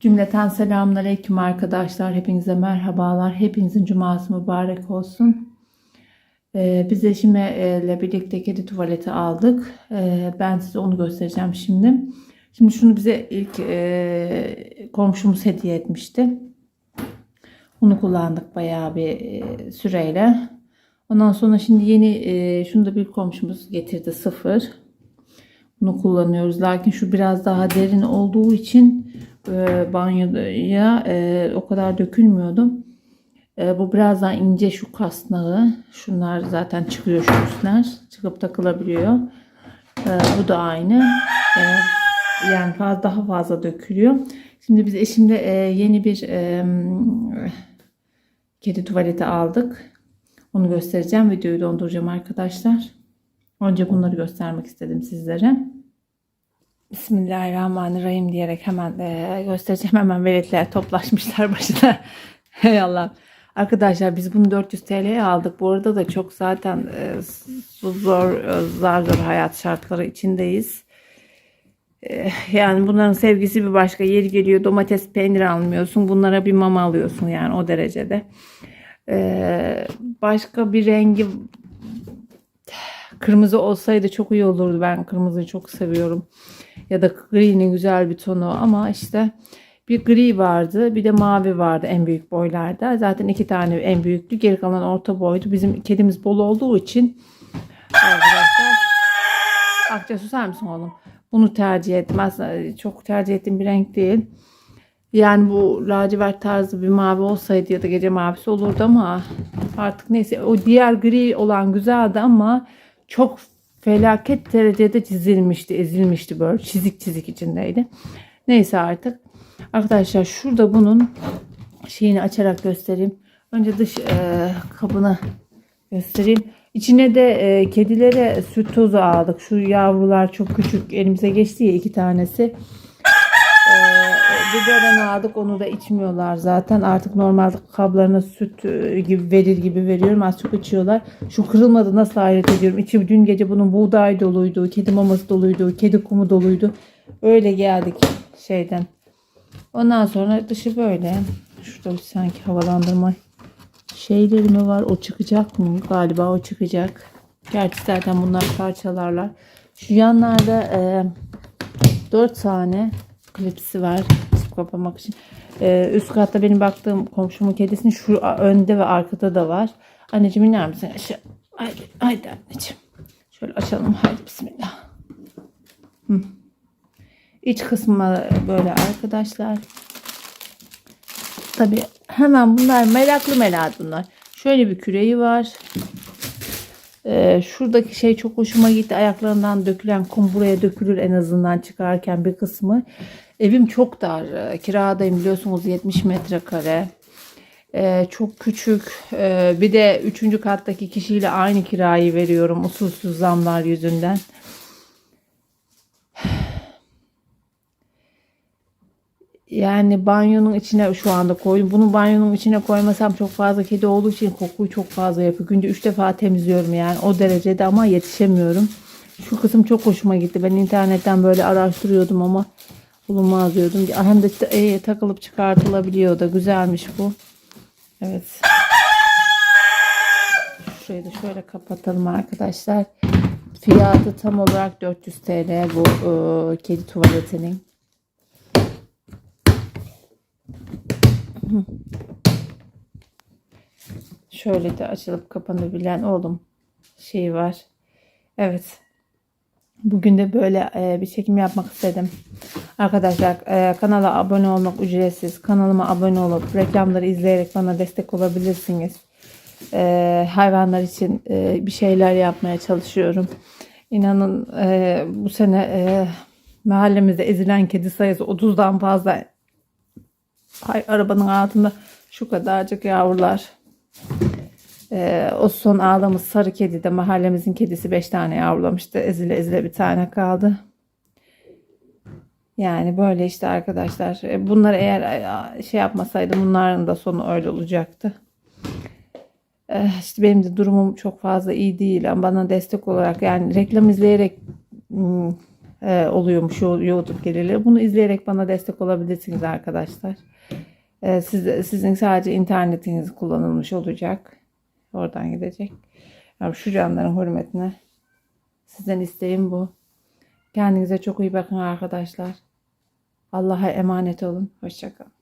Cümleten selamünaleyküm arkadaşlar. Hepinize merhabalar. Hepinizin cuması mübarek olsun. Ee, biz eşimle birlikte kedi tuvaleti aldık. Ee, ben size onu göstereceğim şimdi. Şimdi şunu bize ilk e, komşumuz hediye etmişti. Bunu kullandık bayağı bir e, süreyle. Ondan sonra şimdi yeni e, şunu da bir komşumuz getirdi sıfır. Bunu kullanıyoruz. Lakin şu biraz daha derin olduğu için e, banyoya e, o kadar dökülmüyordu. E, bu biraz daha ince şu kasnağı. Şunlar zaten çıkıyor şu üstler. Çıkıp takılabiliyor. E, bu da aynı. E, yani fazla, daha fazla dökülüyor. Şimdi biz eşimle e, yeni bir e, kedi tuvaleti aldık. Onu göstereceğim. Videoyu donduracağım arkadaşlar. Önce bunları göstermek istedim sizlere. Bismillahirrahmanirrahim diyerek hemen e, göstereceğim. Hemen veletler toplaşmışlar başına. Hey Allah. Arkadaşlar biz bunu 400 TL'ye aldık. Bu arada da çok zaten e, zor, zor zor hayat şartları içindeyiz. E, yani bunların sevgisi bir başka. Yeri geliyor domates peynir almıyorsun. Bunlara bir mama alıyorsun yani o derecede. E, başka bir rengi Kırmızı olsaydı çok iyi olurdu. Ben kırmızıyı çok seviyorum. Ya da gri'nin güzel bir tonu ama işte bir gri vardı bir de mavi vardı en büyük boylarda. Zaten iki tane en büyüktü. Geri kalan orta boydu. Bizim kedimiz bol olduğu için arkadaşlar Akça susar mısın oğlum? Bunu tercih etmez. Çok tercih ettiğim bir renk değil. Yani bu lacivert tarzı bir mavi olsaydı ya da gece mavisi olurdu ama artık neyse o diğer gri olan güzeldi ama çok felaket derecede çizilmişti, ezilmişti böyle çizik çizik içindeydi. Neyse artık. Arkadaşlar şurada bunun şeyini açarak göstereyim. Önce dış e, kabını göstereyim. İçine de e, kedilere süt tozu aldık. Şu yavrular çok küçük elimize geçti ya iki tanesi. E, biberon aldık onu da içmiyorlar zaten. Artık normal kablarına süt e, gibi verir gibi veriyorum. Az çok içiyorlar. Şu kırılmadı nasıl hayret ediyorum. İçi dün gece bunun buğday doluydu. Kedi maması doluydu. Kedi kumu doluydu. Öyle geldik şeyden. Ondan sonra dışı böyle. Şurada bir sanki havalandırma şeyleri mi var? O çıkacak mı? Galiba o çıkacak. Gerçi zaten bunlar parçalarlar. Şu yanlarda e, 4 tane klipsi var. Kapamak için. E, üst katta benim baktığım komşumun kedisinin şu önde ve arkada da var. Anneciğim iner misin aşağı? Haydi, haydi anneciğim. Şöyle açalım. Haydi bismillah. Hı. İç kısmı böyle arkadaşlar. Tabi hemen bunlar meraklı merak bunlar. Şöyle bir küreği var. Ee, şuradaki şey çok hoşuma gitti. Ayaklarından dökülen kum buraya dökülür en azından çıkarken bir kısmı. Evim çok dar. Ee, Kiradayım biliyorsunuz 70 metrekare. Ee, çok küçük. Bir de 3. kattaki kişiyle aynı kirayı veriyorum. Usulsüz zamlar yüzünden. Yani banyonun içine şu anda koydum. Bunu banyonun içine koymasam çok fazla kedi olduğu için kokuyu çok fazla yapıyor. Günde 3 defa temizliyorum yani o derecede ama yetişemiyorum. Şu kısım çok hoşuma gitti. Ben internetten böyle araştırıyordum ama bulunmaz diyordum. Hem de e, takılıp çıkartılabiliyor da güzelmiş bu. Evet. Şurayı da şöyle kapatalım arkadaşlar. Fiyatı tam olarak 400 TL bu e, kedi tuvaletinin. Şöyle de açılıp kapanabilen oğlum şey var. Evet. Bugün de böyle e, bir çekim yapmak istedim. Arkadaşlar e, kanala abone olmak ücretsiz. Kanalıma abone olup reklamları izleyerek bana destek olabilirsiniz. E, hayvanlar için bir şeyler yapmaya çalışıyorum. İnanın bu sene mahallemizde ezilen kedi sayısı 30'dan fazla. Ay, arabanın altında şu kadarcık yavrular. Ee, o son ağlamız sarı kedi de mahallemizin kedisi 5 tane yavrulamıştı. Ezile ezile bir tane kaldı. Yani böyle işte arkadaşlar. E, bunlar eğer e, şey yapmasaydım bunların da sonu öyle olacaktı. Ee, işte benim de durumum çok fazla iyi değil ama bana destek olarak yani reklam izleyerek hmm, e, oluyormuş yo- YouTube gelirleri. Bunu izleyerek bana destek olabilirsiniz arkadaşlar. E, siz, sizin sadece internetiniz kullanılmış olacak. Oradan gidecek. Yani şu canların hürmetine sizden isteğim bu. Kendinize çok iyi bakın arkadaşlar. Allah'a emanet olun. Hoşçakalın.